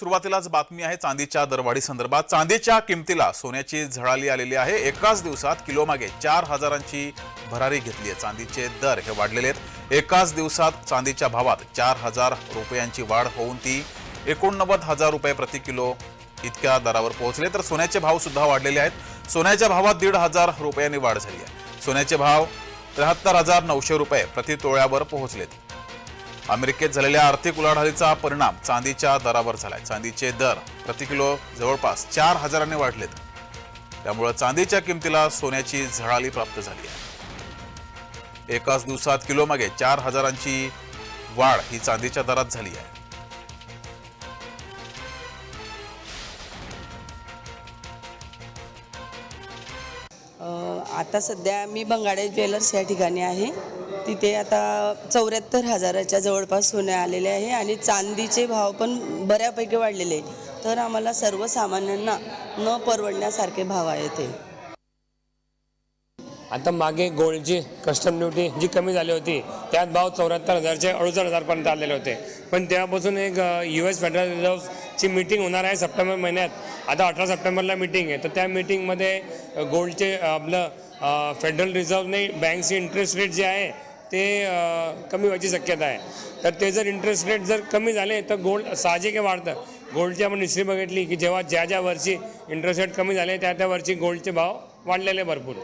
सुरुवातीलाच बातमी आहे चांदीच्या दरवाढी संदर्भात. चांदीच्या किमतीला सोन्याची झळाली आलेली आहे. एकाच दिवसात किलोमागे चार हजारांची भरारी घेतली आहे. चांदीचे दर हे वाढलेले आहेत. एकाच दिवसात चांदीच्या भावात चार हजार रुपयांची वाढ होऊन ती एकोणनव्वद हजार रुपये प्रति किलो इतक्या दरावर पोहोचले. तर सोन्याचे भाव सुद्धा वाढलेले आहेत. सोन्याच्या भावात दीड हजार रुपयांनी वाढ झाली आहे. सोन्याचे भाव त्र्याहत्तर हजार नऊशे रुपये प्रति तोळ्यावर पोहोचलेत. अमेरिकेत झालेल्या आर्थिक उलाढालीचा परिणाम चांदीच्या दरावर झालाय. चांदीचे दर प्रति किलो जवळपास चार हजारांनी वाढलेत. त्यामुळे चांदीच्या किमतीला सोन्याची झळाली प्राप्त झाली आहे. एकाच दिवसात किलोमागे चार हजारांची वाढ ही चांदीच्या दरात झाली आहे. आता सध्या मी बंगाडे ज्वेलर्स या ठिकाणी आहे. तिथे आता चौऱ्याहत्तर हजाराच्या जवळपास सोने आलेले आहे आणि चांदीचे भाव पण बऱ्यापैकी वाढलेले आहेत तर आम्हाला सर्वसामान्यांना न परवडण्यासारखे भाव आहेत ते आता मागे गोल्डची कस्टम ड्युटी जी कमी झाली होती त्यात भाव चौऱ्याहत्तर हजारचे अडुसष्ट हजारपर्यंत आलेले होते. पण तेव्हापासून एक यू एस फेडरल रिझर्वची मीटिंग होणार आहे सप्टेंबर महिन्यात. आता अठरा सप्टेंबरला मीटिंग आहे. तर त्या मीटिंगमध्ये गोल्डचे आपलं फेडरल रिझर्वने बँकचे इंटरेस्ट रेट जे आहे ते कमी व्हायची शक्यता आहे. तर ते जर इंटरेस्ट रेट जर कमी झाले तर गोल्ड साहजिक आहे वाढतं. गोल्डची आपण हिस्ट्री बघितली की जेव्हा ज्या ज्या वर्षी इंटरेस्ट रेट कमी झाले त्या त्या वर्षी गोल्डचे भाव वाढलेले भरपूर.